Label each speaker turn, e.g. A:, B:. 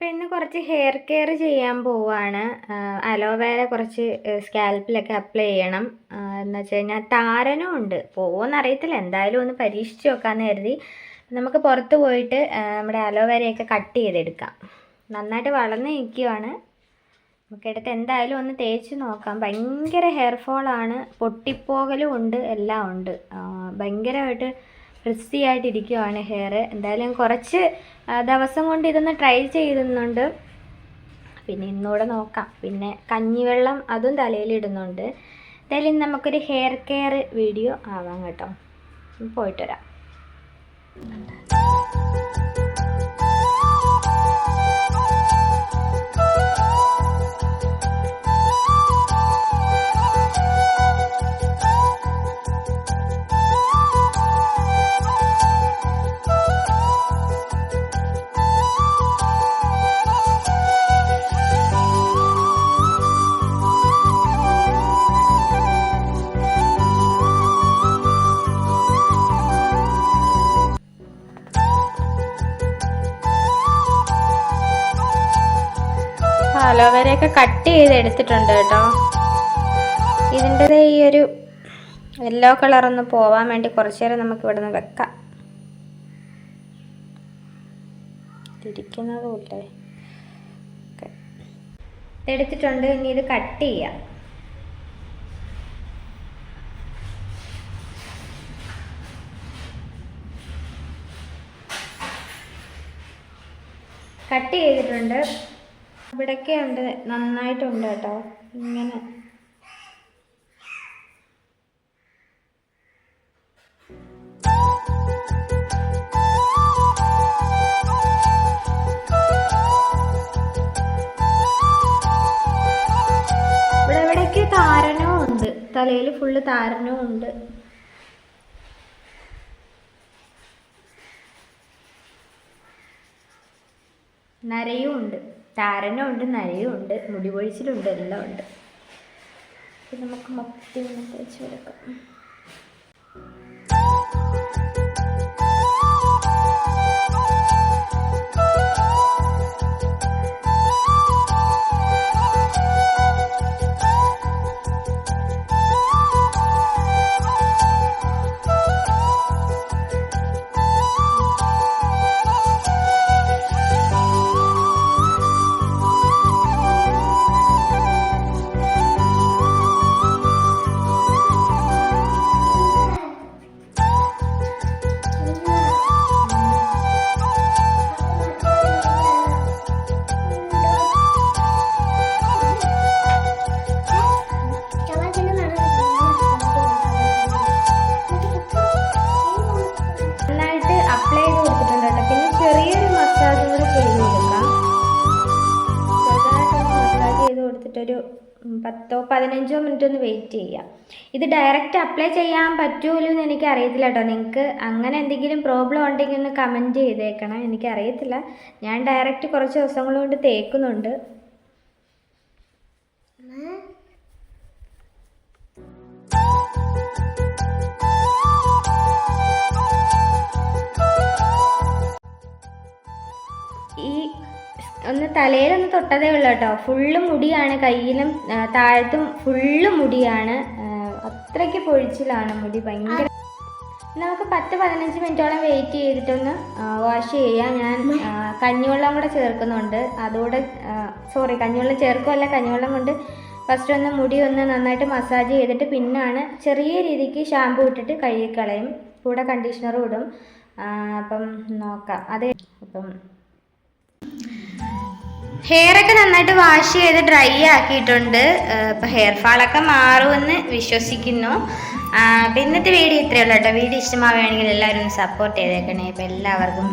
A: അപ്പം ഇന്ന് കുറച്ച് ഹെയർ കെയർ ചെയ്യാൻ പോവാണ്. അലോവേര കുറച്ച് സ്കാൽപ്പിലൊക്കെ അപ്ലൈ ചെയ്യണം. എന്ന് വെച്ച് കഴിഞ്ഞാൽ താരനും ഉണ്ട്. പോകുമെന്ന് അറിയത്തില്ല. എന്തായാലും ഒന്ന് പരീക്ഷിച്ച് നോക്കാമെന്ന് കരുതി. നമുക്ക് പുറത്ത് പോയിട്ട് നമ്മുടെ അലോവേരയൊക്കെ കട്ട് ചെയ്തെടുക്കാം. നന്നായിട്ട് വളർന്ന് നിൽക്കുവാണ് നമുക്കെടുത്ത് എന്തായാലും ഒന്ന് തേച്ച് നോക്കാം. ഭയങ്കര ഹെയർ ഫോളാണ് പൊട്ടിപ്പോകലും ഉണ്ട്. എല്ലാം ഉണ്ട്. ഭയങ്കരമായിട്ട് ഫ്രിസി ആയിട്ടിരിക്കുവാണ് ഹെയർ എന്തായാലും കുറച്ച് ദിവസം കൊണ്ട് ഇതൊന്ന് ട്രൈ ചെയ്യുന്നുണ്ട് പിന്നെ ഇന്നുകൂടെ നോക്കാം. പിന്നെ കഞ്ഞിവെള്ളം അതും തലയിൽ ഇടുന്നുണ്ട് എന്തായാലും നമുക്കൊരു ഹെയർ കെയർ വീഡിയോ ആവാം കേട്ടോ. പോയിട്ട് വരാം. അലോവേരയൊക്കെ കട്ട് ചെയ്ത് എടുത്തിട്ടുണ്ട് കേട്ടോ. ഇതിന്റെ ഈ ഒരു യെല്ലോ കളറൊന്ന് പോവാൻ വേണ്ടി കുറച്ചു നേരം നമുക്ക് ഇവിടെ നിന്ന് വെക്കാം ഇരിക്കുന്നതുമില്ലേ എടുത്തിട്ടുണ്ട് ഇനി ഇത് കട്ട് ചെയ്യാം. കട്ട് ചെയ്തിട്ടുണ്ട്. ഇവിടെയൊക്കെ ഉണ്ട് നന്നായിട്ടുണ്ട് കേട്ടോ. ഇങ്ങനെ. ഇവിടെ ഇവിടേക്ക് താരനവും ഉണ്ട്? തലയിൽ ഫുള്ള് താരനവും ഉണ്ട്. നരയും ഉണ്ട്. താരനും ഉണ്ട് നരയും ഉണ്ട് മുടി പൊഴിച്ചിലുണ്ട് എല്ലാം ഉണ്ട്. നമുക്ക് മൊത്തം തേച്ച് കൊടുക്കാം. പത്തോ പതിനഞ്ചോ മിനിറ്റ് ഒന്ന് വെയിറ്റ് ചെയ്യാം. ഇത് ഡയറക്റ്റ് അപ്ലൈ ചെയ്യാൻ പറ്റുമല്ലോ എന്ന് എനിക്ക് അറിയത്തില്ല കേട്ടോ നിങ്ങൾക്ക് അങ്ങനെ എന്തെങ്കിലും പ്രോബ്ലം ഉണ്ടെങ്കിൽ ഒന്ന് കമന്റ് ചെയ്തേക്കണം. എനിക്കറിയത്തില്ല. ഞാൻ ഡയറക്റ്റ് കുറച്ച് ദിവസങ്ങൾ കൊണ്ട് തേക്കുന്നുണ്ട്. ഈ തലയിലൊന്ന് തൊട്ടതേ ഉള്ളൂ കേട്ടോ. ഫുള്ള് മുടിയാണ് കയ്യിലും താഴത്തും ഫുള്ള് മുടിയാണ്. അത്രയ്ക്ക് പൊഴിച്ചിലാണ് മുടി ഭയങ്കര നമുക്ക് പത്ത് പതിനഞ്ച് മിനിറ്റോളം വെയിറ്റ് ചെയ്തിട്ടൊന്ന് വാഷ് ചെയ്യാം. ഞാൻ കഞ്ഞിവെള്ളം കൂടെ ചേർക്കുന്നുണ്ട്. അതുകൂടെ സോറി കഞ്ഞിവെള്ളം ചേർക്കുമല്ല കഞ്ഞിവെള്ളം കൊണ്ട് ഫസ്റ്റ് ഒന്ന് മുടി ഒന്ന് നന്നായിട്ട് മസാജ് ചെയ്തിട്ട് പിന്നാണ് ചെറിയ രീതിക്ക് ഷാമ്പു ഇട്ടിട്ട് കഴുകിക്കളയും. കൂടെ കണ്ടീഷണറും ഇടും. അപ്പം നോക്കാം. അതെ അപ്പം ഹെയർ ഒക്കെ നന്നായിട്ട് വാഷ് ചെയ്ത് ഡ്രൈ ആക്കിയിട്ടുണ്ട്. ഇപ്പം ഹെയർ ഫാളൊക്കെ മാറുമെന്ന് വിശ്വസിക്കുന്നു. പിന്നത്തെ വീഡിയോ ഇത്രയേ ഉള്ളൂ കേട്ടോ. വീഡിയോ ഇഷ്ടമാവുകയാണെങ്കിൽ എല്ലാവരും സപ്പോർട്ട് ചെയ്തേക്കണേ. ഇപ്പം എല്ലാവർക്കും